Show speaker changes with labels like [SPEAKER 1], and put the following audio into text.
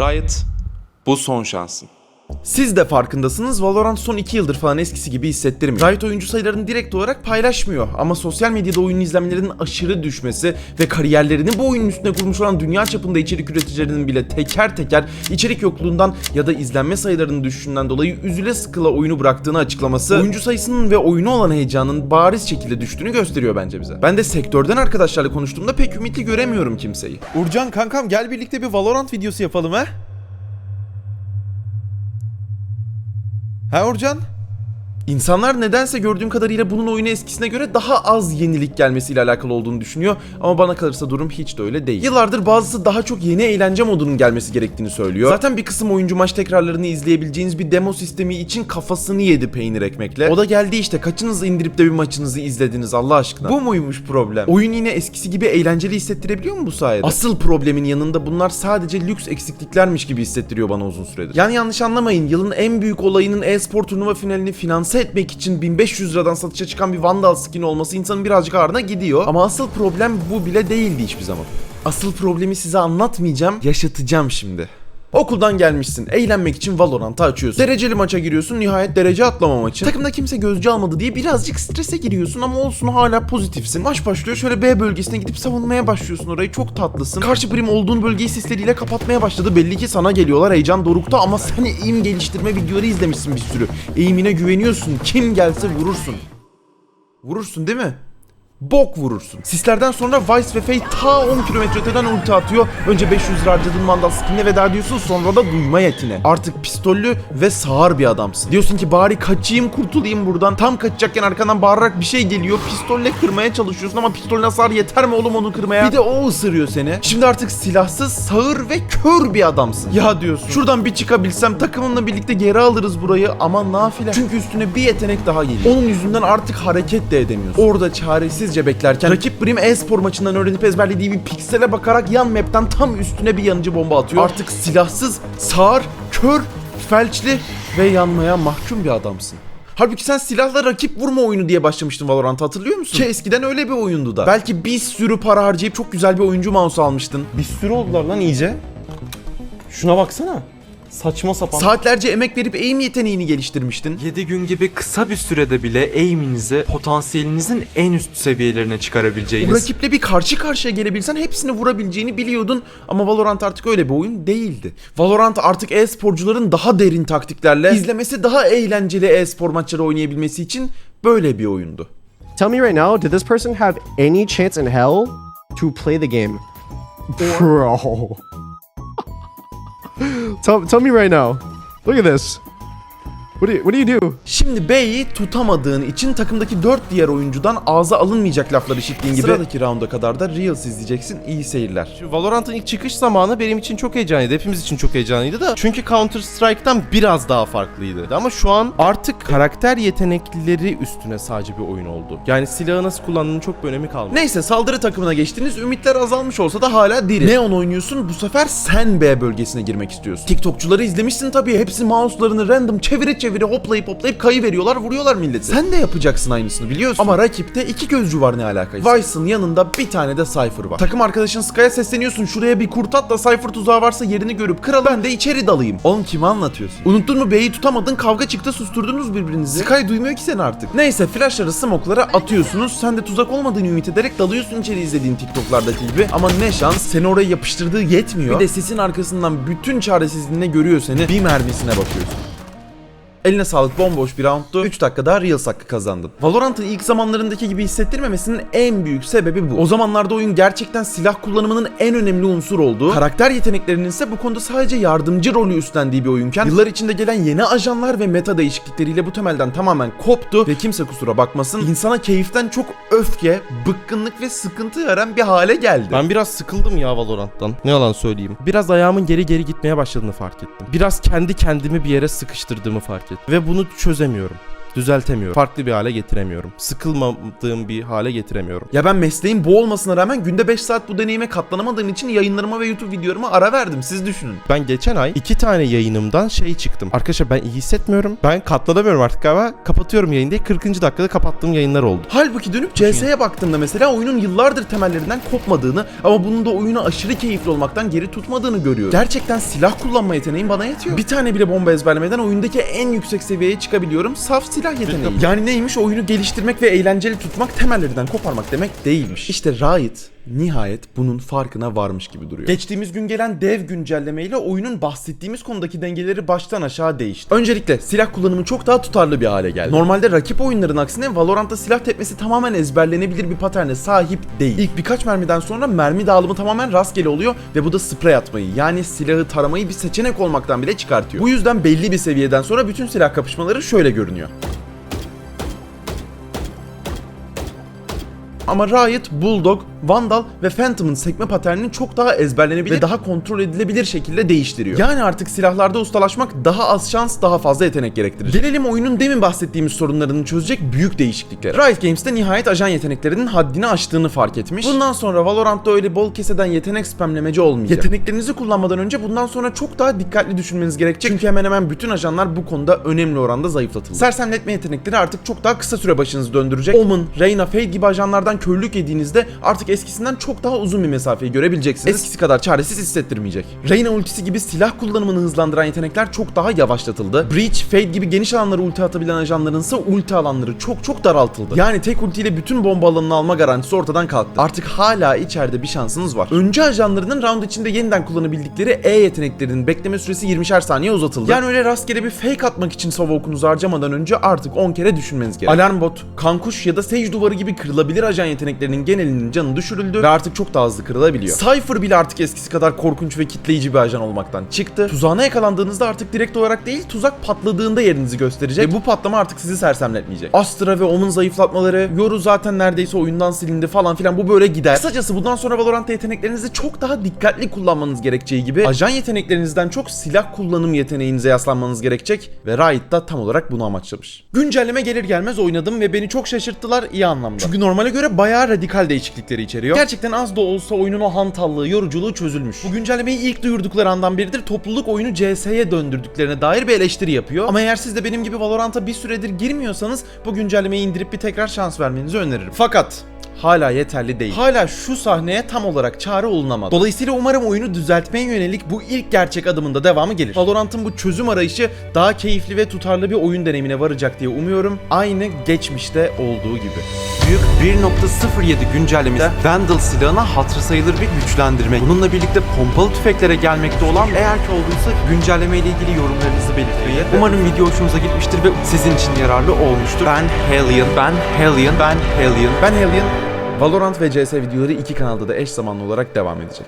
[SPEAKER 1] Riot, bu son şansın.
[SPEAKER 2] Siz de farkındasınız Valorant son 2 yıldır falan eskisi gibi hissettirmiyor. Riot oyuncu sayılarını direkt olarak paylaşmıyor ama sosyal medyada oyun izlenmelerinin aşırı düşmesi ve kariyerlerini bu oyunun üstüne kurmuş olan dünya çapında içerik üreticilerinin bile teker teker içerik yokluğundan ya da izlenme sayılarının düşüşünden dolayı üzüle sıkıla oyunu bıraktığını açıklaması oyuncu sayısının ve oyunu olan heyecanın bariz şekilde düştüğünü gösteriyor bence bize. Ben de sektörden arkadaşlarla konuştuğumda pek ümitli göremiyorum kimseyi. Urcan kankam gel birlikte bir Valorant videosu yapalım ha? Ha Orcan? İnsanlar nedense gördüğüm kadarıyla bunun oyuna eskisine göre daha az yenilik gelmesiyle alakalı olduğunu düşünüyor ama bana kalırsa durum hiç de öyle değil. Yıllardır bazısı daha çok yeni eğlence modunun gelmesi gerektiğini söylüyor. Zaten bir kısım oyuncu maç tekrarlarını izleyebileceğiniz bir demo sistemi için kafasını yedi peynir ekmekle. O da geldi işte kaçınız indirip de bir maçınızı izlediniz Allah aşkına. Bu muymuş problem? Oyun yine eskisi gibi eğlenceli hissettirebiliyor mu bu sayede? Asıl problemin yanında bunlar sadece lüks eksikliklermiş gibi hissettiriyor bana uzun süredir. Yani yanlış anlamayın yılın en büyük olayının e-spor turnuva finalini finanse etmek için 1500 liradan satışa çıkan bir Vandal skin olması insanın birazcık ağrına gidiyor. Ama asıl problem bu bile değildi hiçbir zaman. Asıl problemi size anlatmayacağım, yaşatacağım şimdi. Okuldan gelmişsin, eğlenmek için Valorant'ı açıyorsun. Dereceli maça giriyorsun, nihayet derece atlama maçı. Takımda kimse gözcü almadı diye birazcık strese giriyorsun ama olsun hala pozitifsin. Maç başlıyor, şöyle B bölgesine gidip savunmaya başlıyorsun orayı, çok tatlısın. Karşı prim olduğun bölgeyi sisleriyle kapatmaya başladı. Belli ki sana geliyorlar, heyecan dorukta ama sen eğim geliştirme videoları izlemişsin bir sürü. Eğimine güveniyorsun, kim gelse vurursun. Vurursun değil mi? Bok vurursun. Sislerden sonra Vice ve Faye ta 10 kilometre öteden ulti atıyor. Önce 500 lira harcadığın mandal skinine veda ediyorsun sonra da duyma yetine. Artık pistollü ve sağır bir adamsın. Diyorsun ki bari kaçayım kurtulayım buradan. Tam kaçacakken arkadan bağırarak bir şey geliyor. Pistolle kırmaya çalışıyorsun ama pistolün hasarı yeter mi oğlum onu kırmaya? Bir de o ısırıyor seni. Şimdi artık silahsız, sağır ve kör bir adamsın. Ya diyorsun. Şuradan bir çıkabilsem takımımla birlikte geri alırız burayı ama nafile. Çünkü üstüne bir yetenek daha geliyor. Onun yüzünden artık hareket de edemiyorsun. Orada çaresizce beklerken rakip Brim e-spor maçından öğrenip ezberlediği bir piksele bakarak yan map'ten tam üstüne bir yanıcı bomba atıyor. Artık silahsız, sağır, kör, felçli ve yanmaya mahkum bir adamsın. Halbuki sen silahla rakip vurma oyunu diye başlamıştın Valorant'a hatırlıyor musun? Ki eskiden öyle bir oyundu da. Belki bir sürü para harcayıp çok güzel bir oyuncu mouse almıştın.
[SPEAKER 3] Bir sürü oldular lan iyice. Şuna baksana. Saçma sapan.
[SPEAKER 2] Saatlerce emek verip aim yeteneğini geliştirmiştin.
[SPEAKER 4] 7 gün gibi kısa bir sürede bile aim'inizi potansiyelinizin en üst seviyelerine
[SPEAKER 2] Bu
[SPEAKER 4] çıkarabileceğiniz
[SPEAKER 2] rakiple bir karşı karşıya gelebilsen hepsini vurabileceğini biliyordun ama Valorant artık öyle bir oyun değildi. Valorant artık e-sporcuların daha derin taktiklerle izlemesi daha eğlenceli e-spor maçları oynayabilmesi için böyle bir oyundu.
[SPEAKER 5] Tell me right now, did this person have any chance in hell to play the game? Bro. Tell, tell me right now. Look at this. What do you, what do you do?
[SPEAKER 2] Şimdi B'yi tutamadığın için takımdaki 4 diğer oyuncudan ağza alınmayacak laflar işittiğin gibi sıradaki rounda kadar da Reels izleyeceksin. İyi seyirler.
[SPEAKER 3] Şu Valorant'ın ilk çıkış zamanı benim için çok heyecanlıydı. Hepimiz için çok heyecanlıydı da. Çünkü Counter Strike'tan biraz daha farklıydı. Ama şu an artık karakter yeteneklileri üstüne sadece bir oyun oldu. Yani silahı nasıl kullandığının çok bir önemi kalmadı.
[SPEAKER 2] Neyse saldırı takımına geçtiniz. Ümitler azalmış olsa da hala diri. Neon oynuyorsun. Bu sefer sen B bölgesine girmek istiyorsun. TikTokçuları izlemişsin tabii. Hepsi mouse'larını random çevire çevire hoplayıp hoplayıp kayı veriyorlar, vuruyorlar milleti. Sen de yapacaksın aynısını biliyorsun. Ama rakipte iki gözcü var ne alakaysa. Vice'ın yanında bir tane de Cypher var. Takım arkadaşın Sky'a sesleniyorsun. Şuraya bir kurt at da Cypher tuzağı varsa yerini görüp kıralım. Ben de içeri dalayım. Oğlum kime anlatıyorsun? Unuttun mu B'yi tutamadın kavga çıktı susturdunuz birbirinizi. Sky duymuyor ki seni artık. Neyse flashları smoke'lara atıyorsunuz. Sen de tuzak olmadığını ümit ederek dalıyorsun içeri izlediğin TikTok'lardaki gibi. Ama ne şans seni oraya yapıştırdığı yetmiyor. Bir de sesin arkasından bütün çaresizliğine görüyor seni. Bir mermisine bakıyorsun. Eline sağlık bomboş bir rounddu. 3 dakikada Reels hakkı kazandın. Valorant'ın ilk zamanlarındaki gibi hissettirmemesinin en büyük sebebi bu. O zamanlarda oyun gerçekten silah kullanımının en önemli unsur olduğu, karakter yeteneklerinin ise bu konuda sadece yardımcı rolü üstlendiği bir oyunken, yıllar içinde gelen yeni ajanlar ve meta değişiklikleriyle bu temelden tamamen koptu ve kimse kusura bakmasın, insana keyiften çok öfke, bıkkınlık ve sıkıntı veren bir hale geldi.
[SPEAKER 3] Ben biraz sıkıldım ya Valorant'tan. Ne yalan söyleyeyim. Biraz ayağımın geri geri gitmeye başladığını fark ettim. Biraz kendi kendimi bir yere sıkıştırdığımı fark ettim. Ve bunu çözemiyorum. Düzeltemiyorum. Farklı bir hale getiremiyorum. Sıkılmadığım bir hale getiremiyorum.
[SPEAKER 2] Ya ben mesleğim bu olmasına rağmen günde 5 saat bu deneyime katlanamadığım için yayınlarıma ve YouTube videolarıma ara verdim. Siz düşünün.
[SPEAKER 3] Ben geçen ay iki tane yayınımdan şey çıktım. Arkadaşlar ben iyi hissetmiyorum. Ben katlanamıyorum artık galiba. Kapatıyorum yayın diye 40. dakikada kapattığım yayınlar oldu.
[SPEAKER 2] Halbuki dönüp CS'ye baktığımda mesela oyunun yıllardır temellerinden kopmadığını ama bunun da oyunu aşırı keyifli olmaktan geri tutmadığını görüyorum. Gerçekten silah kullanma yeteneğim bana yetiyor. Bir tane bile bomba ezberlemeden oyundaki en yüksek seviyeye çıkabiliyorum. Saf silah yeteneği. Yani neymiş oyunu geliştirmek ve eğlenceli tutmak temellerinden koparmak demek değilmiş. İşte Riot nihayet bunun farkına varmış gibi duruyor. Geçtiğimiz gün gelen dev güncellemeyle oyunun bahsettiğimiz konudaki dengeleri baştan aşağı değişti. Öncelikle silah kullanımı çok daha tutarlı bir hale geldi. Normalde rakip oyunların aksine Valorant'ta silah tepmesi tamamen ezberlenebilir bir paterne sahip değil. İlk birkaç mermiden sonra mermi dağılımı tamamen rastgele oluyor ve bu da sprey atmayı yani silahı taramayı bir seçenek olmaktan bile çıkartıyor. Bu yüzden belli bir seviyeden sonra bütün silah kapışmaları şöyle görünüyor. Ama Riot, Bulldog, Vandal ve Phantom'ın sekme paternini çok daha ezberlenebilir ve daha kontrol edilebilir şekilde değiştiriyor. Yani artık silahlarda ustalaşmak daha az şans, daha fazla yetenek gerektirir. Gelelim oyunun demin bahsettiğimiz sorunlarını çözecek büyük değişikliklere. Riot Games'te nihayet ajan yeteneklerinin haddini aştığını fark etmiş. Bundan sonra Valorant'ta öyle bol keseden yetenek spamlemeci olmayacak. Yeteneklerinizi kullanmadan önce bundan sonra çok daha dikkatli düşünmeniz gerekecek. Çünkü hemen hemen bütün ajanlar bu konuda önemli oranda zayıflatıldı. Sersemletme yetenekleri artık çok daha kısa süre başınızı döndürecek. Omen, Reyna, Fade gibi ajanlardan körlük yediğinizde artık eskisinden çok daha uzun bir mesafeyi görebileceksiniz. Eskisi kadar çaresiz hissettirmeyecek. Reyna ultisi gibi silah kullanımını hızlandıran yetenekler çok daha yavaşlatıldı. Breach, Fade gibi geniş alanlara ulti atabilen ajanların ise ulti alanları çok çok daraltıldı. Yani tek ultiyle bütün bomba alanını alma garantisi ortadan kalktı. Artık hala içeride bir şansınız var. Öncü ajanlarının round içinde yeniden kullanabildikleri E yeteneklerinin bekleme süresi 20'şer saniye uzatıldı. Yani öyle rastgele bir fake atmak için sova okunuzu harcamadan önce artık 10 kere düşünmeniz gerek. Alarm bot, kankuş ya da sage duvarı gibi kırılabilir ajan yeteneklerinin genelinin canı düşürüldü ve artık çok daha hızlı kırılabiliyor. Cypher bile artık eskisi kadar korkunç ve kitleyici bir ajan olmaktan çıktı. Tuzağına yakalandığınızda artık direkt olarak değil tuzak patladığında yerinizi gösterecek ve bu patlama artık sizi sersemletmeyecek. Astra ve Omen zayıflatmaları, Yoru zaten neredeyse oyundan silindi falan filan bu böyle gider. Kısacası bundan sonra Valorant'ta yeteneklerinizi çok daha dikkatli kullanmanız gerekeceği gibi ajan yeteneklerinizden çok silah kullanım yeteneğinize yaslanmanız gerekecek ve Riot da tam olarak bunu amaçlamış. Güncelleme gelir gelmez oynadım ve beni çok şaşırttılar iyi anlamda. Çünkü normale göre bayağı radikal değişiklikleri içeriyor. Gerçekten az da olsa oyunun o hantallığı, yoruculuğu çözülmüş. Bu güncellemeyi ilk duyurdukları andan beridir topluluk oyunu CS'ye döndürdüklerine dair bir eleştiri yapıyor. Ama eğer siz de benim gibi Valorant'a bir süredir girmiyorsanız bu güncellemeyi indirip bir tekrar şans vermenizi öneririm. Fakat hala yeterli değil. Hala şu sahneye tam olarak çare olunamadı. Dolayısıyla umarım oyunu düzeltmeye yönelik bu ilk gerçek adımında devamı gelir. Valorant'ın bu çözüm arayışı daha keyifli ve tutarlı bir oyun deneyimine varacak diye umuyorum. Aynı geçmişte olduğu gibi.
[SPEAKER 4] Büyük 1.07 güncellemesi Vandal silahına hatırı sayılır bir güçlendirme. Bununla birlikte pompalı tüfeklere gelmekte olan eğer ki olduysa güncelleme ile ilgili yorumlarınızı belirtmeyi. Umarım video hoşunuza gitmiştir ve sizin için yararlı olmuştur. Ben Hellion, ben Hellion, ben Hellion.
[SPEAKER 2] Ben Hellion. Valorant ve CS videoları iki kanalda da eş zamanlı olarak devam edecek.